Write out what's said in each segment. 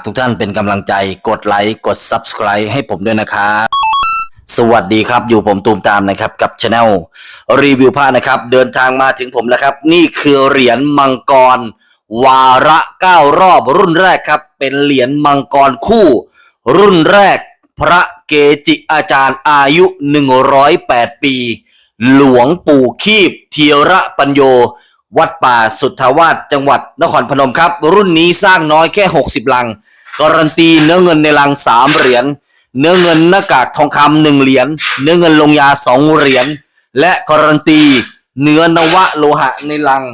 ากทุกท่านเป็นกำลังใจกดไลค์กด Subscribe ให้ผมด้วยนะครับสวัสดีครับอยู่ผมตูมตามนะครับกับช anel รีวิวผ้านะครับ เดินทางมาถึงผมแล้วครับ นี่คือเหรียญมังกร วาระเก้ารอบรุ่นแรกครับ เป็นเหรียญมังกรคู่ รุ่นแรก พระเกจิอาจารย์อายุ 108 ปี หลวงปู่คีบเทียระปัญโย วัดป่าสุทธาวาสจังหวัดนครพนมครับ รุ่นนี้สร้างน้อยแค่ 60 ลัง การันตีเนื้อเงินในลัง 3 เหรียญเนื้อเงินหน้ากากทองคำหนึ่งเหรียญเนื้อเงินลงยา 2 เหรียญและการันตีเนื้อนวะโลหะในลัง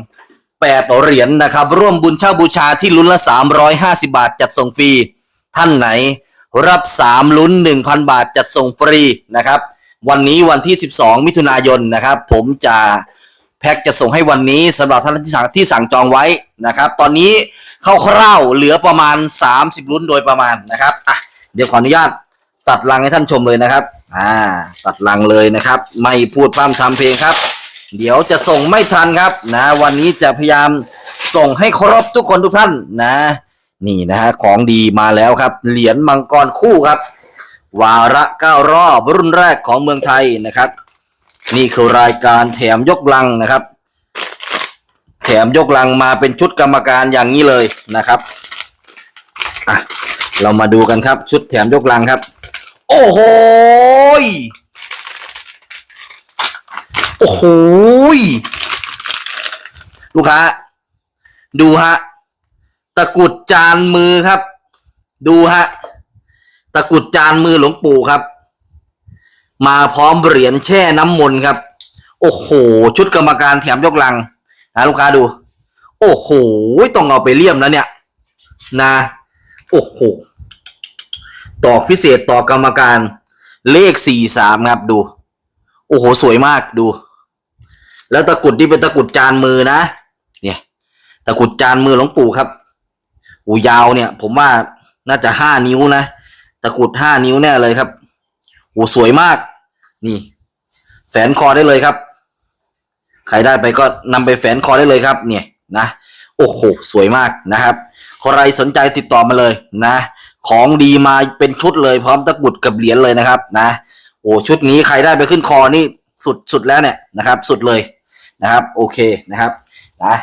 8 เหรียญนะครับ ร่วมบุญเช่าบูชาที่ลุ้นละ 350 บาทจัดส่งฟรีท่านไหน รับ 3 ลุ้น 1,000 บาทจัดส่งฟรีนะครับ วันนี้วันที่ 12 มิถุนายนนะครับ ผมจะ แพ็กจะส่งให้วันนี้สำหรับท่านที่สั่งที่สั่งจองไว้นะครับ ตอนนี้เข้าคร่าวเหลือประมาณ 30ลุ้นโดยประมาณนะครับอะเดี๋ยวขออนุญาตตัดลังให้ท่านชมเลยนะครับ อ่า ตัดลังเลยนะครับ ไม่พูดพร่ำทำเพลงครับ เดี๋ยวจะส่งไม่ทันครับนะ วันนี้จะพยายามส่งให้ครบทุกคนทุกท่านนะ นี่นะฮะของดีมาแล้วครับ เหรียญมังกรคู่ครับ วาระเก้ารอบรุ่นแรกของเมืองไทยนะครับ นี่คือรายการแถมยกลังนะครับ แถมยกลังมาเป็นชุดกรรมการอย่างนี้เลยนะครับอะเรามาดูกันครับชุดแถมยกลังครับ โอ้โหโอ้โหลูกค้า ดูฮะ ตะกุดจานมือครับ ดูฮะ ตะกุดจานมือหลวงปู่ครับ มาพร้อมเหรียญแช่น้ำมนต์ครับ โอ้โห ชุดกรรมการแถมยกลังนะลูกค้าดู โอ้โหต้องเอาไปเลี่ยมแล้วเนี่ย นะ โอ้โหตอกพิเศษต่อกรรมการเลขสี่สามครับดู โอ้โห สวยมากดู แล้วตะกุดที่เป็นตะกุดจานมือนะ เนี่ยตะกุดจานมือหลวงปู่ครับอูยาวเนี่ย ผมว่าน่าจะห้านิ้วนะ ตะกุดห้านิ้วแน่เลยครับ โอ้สวยมาก นี่ แฝนคอได้เลยครับ ใครได้ไปก็นำไปแฝนคอได้เลยครับ เนี่ยนะโอ้โหสวยมากนะครับใครสนใจติดต่อมาเลยนะ ของดีมาเป็นชุดเลยพร้อมตะกุดกับเหรียญเลยนะครับ นะ โอ้ชุดนี้ใครได้ไปขึ้นคอนี่สุดสุดแล้วเนี่ยนะครับ สุดเลยนะครับ โอเคนะครับนะ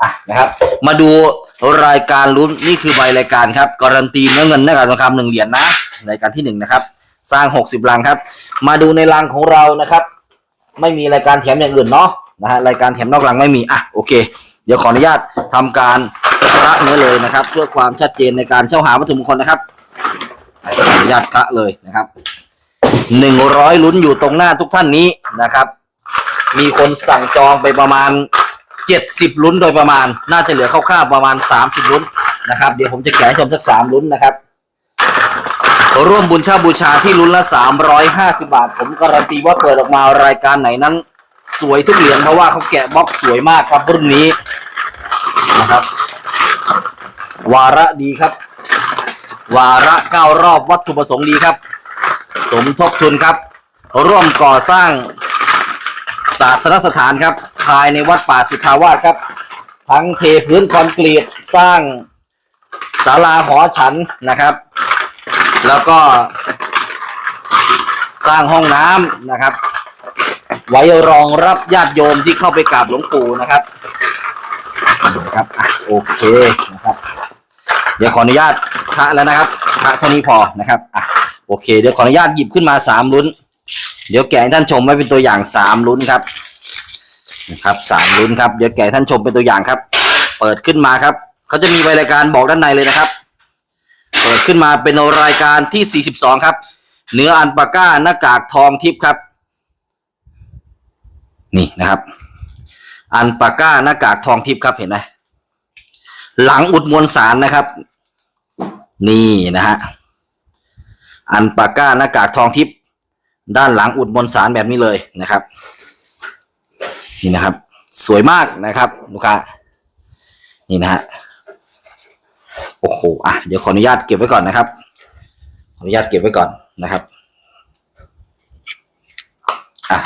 อะนะครับ มาดูรายการลุ้นนี่คือใบรายการครับการันตีเนื้อเงินนะครับทองคำหนึ่งเหรียญนะรายการที่หนึ่งนะครับ สร้างหกสิบลังครับ มาดูในลังของเรานะครับ ไม่มีรายการแถมอย่างอื่นเนาะนะฮะรายการแถมนอกลังไม่มีอะโอเค เดี๋ยวขออนุญาตทำการคะเนื้อเลยนะครับ เพื่อความชัดเจนในการเช่าหาวัตถุมงคลนะครับขออนุญาตคะเลยนะครับหนึ่งร้อยลุ้นอยู่ตรงหน้าทุกท่านนี้นะครับ มีคนสั่งจองไปประมาณเจ็ดสิบลุ้นโดยประมาณ น่าจะเหลือคร่าวๆประมาณสามสิบลุ้นนะครับ เดี๋ยวผมจะแกะให้ชมสักสามลุ้นนะครับ ร่วมบุญชาบูชาที่ลุ้นละสามร้อยห้าสิบาท ผมการันตีว่าเปิดออกมารายการไหนนั้น สวยทุกเหรียญเพราะว่าเขาแกะบล็อกสวยมากครับรุ่นนี้นะครับ วาระดีครับ วาระเก้ารอบวัตถุประสงค์ดีครับ สมทบทุนครับ ร่วมก่อสร้างศาสนสถานครับ ภายในวัดป่าสุทาวาสครับ ทั้งเทพื้นคอนกรีตสร้างศาลาหอฉันนะครับ แล้วก็ สร้างห้องน้ำนะครับ ไว้รองรับญาติโยมที่เข้าไปกราบหลวงปู่นะครับนะครับอะโอเคนะครับ เดี๋ยวขออนุญาตพระแล้วนะครับพระเท่านี้พอนะครับอะโอเค เดี๋ยวขออนุญาตหยิบขึ้นมาสามลุ้น เดี๋ยวแกะให้ท่านชมไว้เป็นตัวอย่างสามลุ้นครับนะครับสามลุ้นครับเดี๋ยวแกะท่านชมเป็นตัวอย่างครับ เปิดขึ้นมาครับเขาจะมีใบรายการบอกด้านในเลยนะครับ ขึ้นมาเป็นรายการที่ 42 ครับ เนื้ออันปาก้าหน้ากากทองทิพย์ครับ นี่นะครับ อันปาก้าหน้ากากทองทิพย์ครับเห็นไหมหลังอุดมวลสารนะครับ นี่นะฮะอันปาก้าหน้ากากทองทิพย์ด้านหลังอุดมวลสารแบบนี้เลยนะครับ นี่นะครับ สวยมากนะครับ ลูกค้านี่นะฮะ โอ้โหอะเดี๋ยวขออนุญาตเก็บไว้ก่อนนะครับ ขออนุญาตเก็บไว้ก่อนนะครับอะ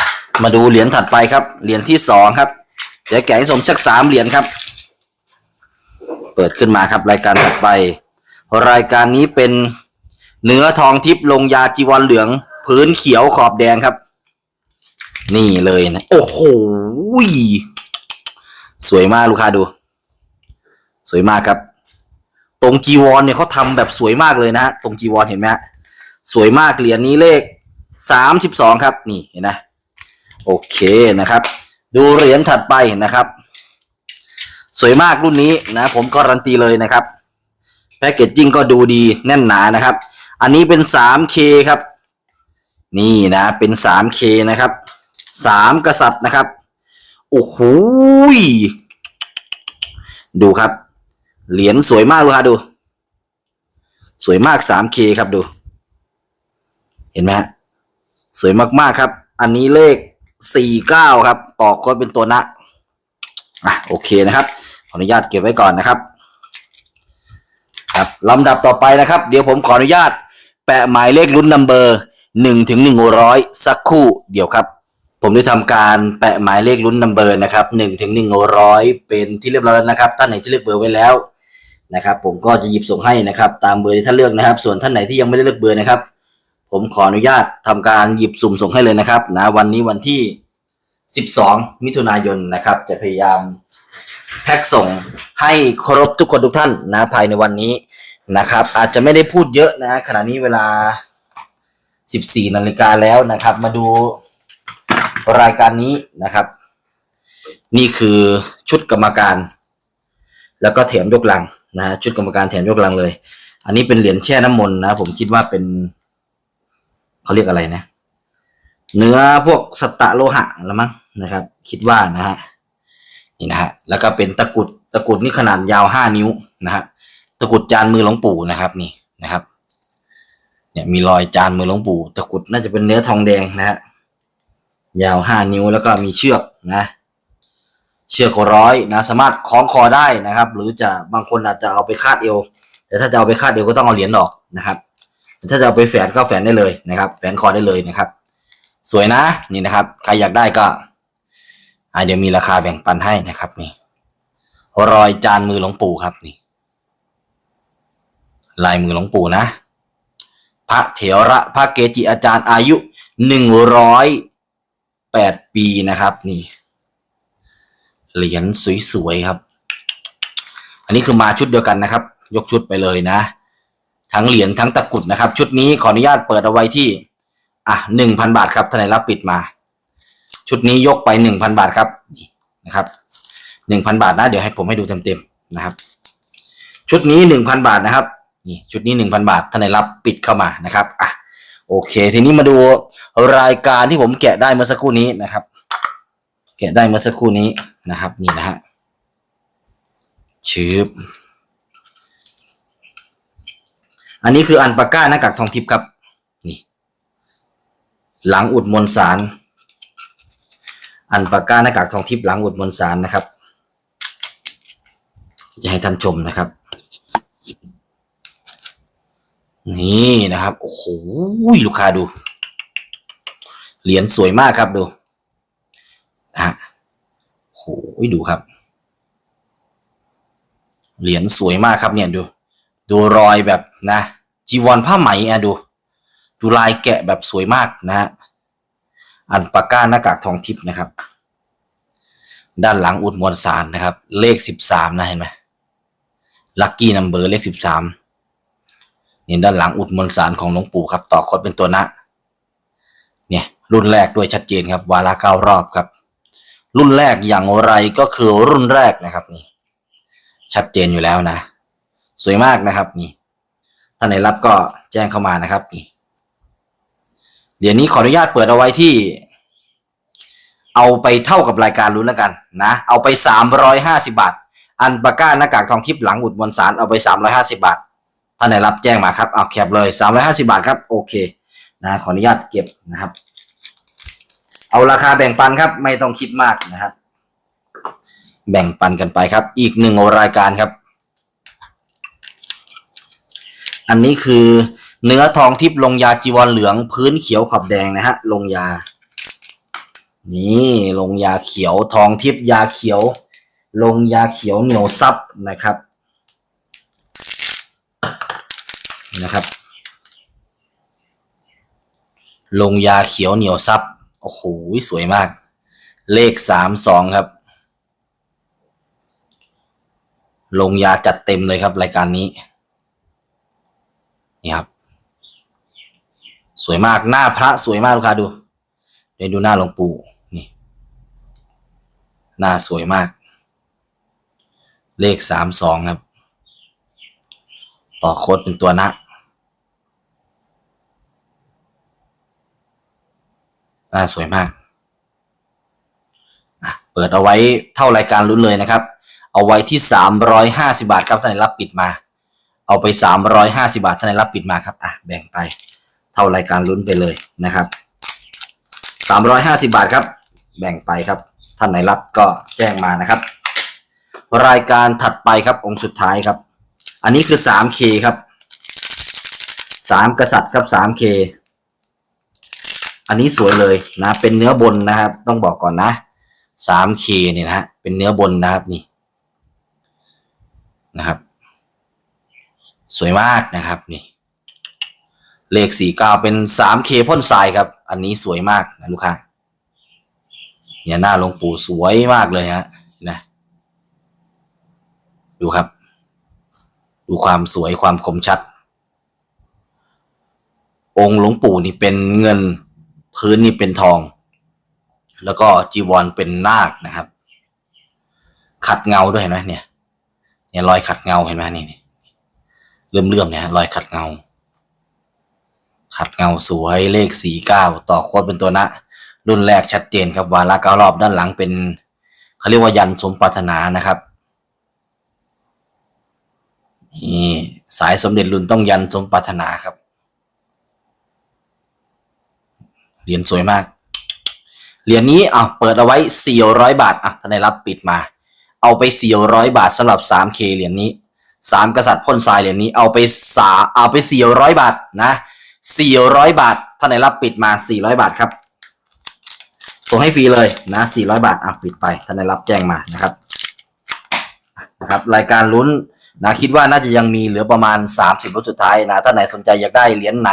มาดูเหรียญถัดไปครับ เหรียญที่สองครับ เดี๋ยวแกะให้สมชักสามเหรียญครับ เปิดขึ้นมาครับ รายการถัดไป รายการนี้เป็นเนื้อทองทิพย์ลงยาจีวรเหลือง พื้นเขียวขอบแดงครับ นี่เลยนะ โอ้โหสวยมากลูกค้าดู สวยมากครับ ตรงจีวรเนี่ยเขาทำแบบสวยมากเลยนะฮะตรงจีวรเห็นไหมฮะสวยมากเหรียญนี้เลขสามสิบสองครับ นี่เห็นนะโอเคนะครับ ดูเหรียญถัดไปนะครับ สวยมากรุ่นนี้นะ ผมการันตีเลยนะครับแพคเกจจิ้งก็ดูดีแน่นหนานะครับ อันนี้เป็น 3K ครับ นี่นะเป็น 3K นะครับสามกษัตริย์นะครับ โอ้โหดูครับ เหรียญสวยมากเลยครับดู สวยมาก 3K ครับดู เห็นไหมฮะสวยมากๆครับ อันนี้เลข 49 ครับ ต่อโค้ดเป็นตัวนะอะโอเคนะครับ ขออนุญาตเก็บไว้ก่อนนะครับ ครับลำดับต่อไปนะครับ เดี๋ยวผมขออนุญาต แปะหมายเลขรุ่นนัมเบอร์หนึ่งถึงหนึ่งร้อยสักคู่เดี๋ยวครับผมได้ทำการแปะหมายเลขรุ่นนัมเบอร์นะครับหนึ่งถึงหนึ่งร้อยเป็นที่เรียบร้อยแล้วนะครับ ท่านไหนที่เลือกเบอร์ไว้แล้ว นะครับ ผมก็จะหยิบส่งให้นะครับ ตามเบอร์ที่ท่านเลือกนะครับ ส่วนท่านไหนที่ยังไม่ได้เลือกเบอร์นะครับ ผมขออนุญาตทำการหยิบสุ่มส่งให้เลยนะครับนะวันนี้วันที่ 12 มิถุนายนนะครับ จะพยายามแพ็กส่งให้ครบทุกคนทุกท่านนะภายในวันนี้นะครับ อาจจะไม่ได้พูดเยอะนะขณะนี้เวลา 14นาฬิกาแล้วนะครับ มาดูรายการนี้นะครับ นี่คือชุดกรรมการ แล้วก็แถมยกลัง นะฮะชุดกรรมการแถมยกลังเลย อันนี้เป็นเหรียญแช่น้ำมนต์นะ ผมคิดว่าเป็นเขาเรียกอะไรนะ เนื้อพวกสตะโลหะละมั้งนะครับ คิดว่านะฮะนี่นะฮะแล้วก็เป็นตะกุดตะกุดนี่ขนาดยาวห้านิ้วนะฮะตะกุดจานมือหลวงปู่นะครับ นี่นะครับ เนี่ยมีรอยจานมือหลวงปู่ ตะกุดน่าจะเป็นเนื้อทองแดงนะฮะยาวห้านิ้วแล้วก็มีเชือกนะ เชือกร้อยนะสามารถคล้องคอได้นะครับ หรือจะบางคนอาจจะเอาไปคาดเอวแต่ถ้าจะเอาไปคาดเอวก็ต้องเอาเหรียญออกนะครับถ้าจะเอาไปแฝนก็แฝนได้เลยนะครับ แฝนคอได้เลยนะครับ สวยนะนี่นะครับ ใครอยากได้ก็เดี๋ยวมีราคาแบ่งปันให้นะครับนี่รอยจานมือหลวงปู่ครับนี่ ลายมือหลวงปู่นะ พระเถระพระเกจิอาจารย์อายุหนึ่งร้อยแปดปีนะครับ นี่ เหรียญสวยๆครับ อันนี้คือมาชุดเดียวกันนะครับ ยกชุดไปเลยนะ ทั้งเหรียญทั้งตะกรุดนะครับ ชุดนี้ขออนุญาตเปิดเอาไว้ที่ อะหนึ่งพันบาทครับท่านไหนรับปิดมา ชุดนี้ยกไปหนึ่งพันบาทครับนี่นะครับหนึ่งพันบาทนะเดี๋ยวให้ผมให้ดูเต็มๆนะครับ ชุดนี้หนึ่งพันบาทนะครับนี่ชุดนี้หนึ่งพันบาทท่านไหนรับปิดเข้ามานะครับอะโอเค ทีนี้มาดูรายการที่ผมแกะได้เมื่อสักครู่นี้นะครับ แกะได้เมื่อสักครู่นี้นะครับ นี่นะฮะชืบอันนี้คืออันปาก้าหน้ากากทองทิพย์ครับ นี่ หลังอุดมวลสาร อันปากกาหน้ากากทองทิพย์หลังอุดมวลสารนะครับ จะให้ท่านชมนะครับ นี่นะครับ โอ้โห ลูกค้าดู เหรียญสวยมากครับดู ฮะโอ้โหดูครับ เหรียญสวยมากครับเนี่ยดู ดูรอยแบบนะ จีวรผ้าไหมอะดู ดูลายแกะแบบสวยมากนะฮะ อันปากก้าหน้ากากทองทิพย์นะครับ ด้านหลังอุดมวลสารนะครับ เลขสิบสามนะเห็นไหมลัคกี้นัมเบอร์เลขสิบสามเนี่ยด้านหลังอุดมวลสารของหลวงปู่ครับ ต่อคดเป็นตัวนะ เนี่ย รุ่นแรกด้วยชัดเจนครับ วาระเก้ารอบครับ รุ่นแรกอย่างไรก็คือรุ่นแรกนะครับนี่ชัดเจนอยู่แล้วนะ สวยมากนะครับนี่ท่านไหนรับก็แจ้งเข้ามานะครับนี่เดี๋ยวนี้ขออนุญาตเปิดเอาไว้ที่ เอาไปเท่ากับรายการลุ้นแล้วกันนะ เอาไปสามร้อยห้าสิบาท อันปากก้าหน้ากากทองทิพย์หลังอุดมวลสารเอาไปสามร้อยห้าสิบาทท่านไหนรับแจ้งมาครับเอาแคปเลยสามร้อยห้าสิบาทครับโอเคนะขออนุญาตเก็บนะครับ เอาราคาแบ่งปันครับ ไม่ต้องคิดมากนะครับ แบ่งปันกันไปครับ อีกหนึ่งรายการครับ อันนี้คือเนื้อทองทิพย์ลงยาจีวรเหลืองพื้นเขียวขอบแดงนะฮะลงยา นี่ลงยาเขียวทองทิพย์ยาเขียว ลงยาเขียวเหนียวซับนะครับนะครับ ลงยาเขียวเหนียวซับ โอ้โหสวยมาก เลขสามสองครับ ลงยาจัดเต็มเลยครับ รายการนี้ นี่ครับ สวยมากหน้าพระสวยมากลูกค้าดูเดี๋ยวดูหน้าหลวงปู่นี่หน้าสวยมาก เลขสามสองครับ ต่อโคดเป็นตัวนะ หน้าสวยมากเปิดเอาไว้เท่ารายการลุ้นเลยนะครับ เอาไว้ที่สามร้อยห้าสิบาทครับท่านรับปิดมา เอาไปสามร้อยห้าสิบาทท่านรับปิดมาครับอะแบ่งไปเท่ารายการลุ้นไปเลยนะครับสามร้อยห้าสิบาทครับ แบ่งไปครับ ท่านไหนรับก็แจ้งมานะครับ รายการถัดไปครับองค์สุดท้ายครับ อันนี้คือ 3K ครับสามกษัตริย์ครับ 3K อันนี้สวยเลยนะ เป็นเนื้อบนนะครับ ต้องบอกก่อนนะ 3K เนี่ยนะฮะเป็นเนื้อบนนะครับนี่นะครับ สวยมากนะครับนี่ เลข49เป็น 3K พ่นทรายครับ อันนี้สวยมากนะลูกค้าเนี่ยหน้าหลวงปู่สวยมากเลยฮะนะดูครับ ดูความสวยความคมชัด องค์หลวงปู่นี่เป็นเงิน พื้นนี่เป็นทอง แล้วก็จีวรเป็นนาคนะครับ ขัดเงาด้วยเห็นไหมเนี่ย เนี่ยรอยขัดเงาเห็นไหมนี่เลื่มเลื่อมเนี่ยรอยขัดเงา ขัดเงาสวยเลขสี่เก้าต่อโคตรเป็นตัวนะรุ่นแรกชัดเจนครับวาระเก้ารอบด้านหลังเป็นเขาเรียกว่ายันสมปรารถนานะครับนี่สายสมเด็จรุ่นต้องยันสมปรารถนาครับ เหรียญสวยมาก เหรียญนี้อะเปิดเอาไว้ 400 บาทอะท่านได้รับปิดมา เอาไป 400 บาทสำหรับ 3K เหรียญนี้สามกษัตริย์พ่นทรายเหรียญนี้เอาไปสาเอาไป 400 บาทนะ 400 บาทท่านได้รับปิดมา 400 บาทครับส่งให้ฟรีเลยนะ 400 บาทอะปิดไปท่านได้รับแจ้งมานะครับนะครับ รายการลุ้น นะคิดว่าน่าจะยังมีเหลือประมาณ 30รุ่นสุดท้ายนะถ้าไหนสนใจอยากได้เหรียญไหน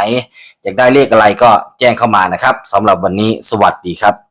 อยากได้เลขอะไรก็แจ้งเข้ามานะครับสำหรับวันนี้สวัสดีครับ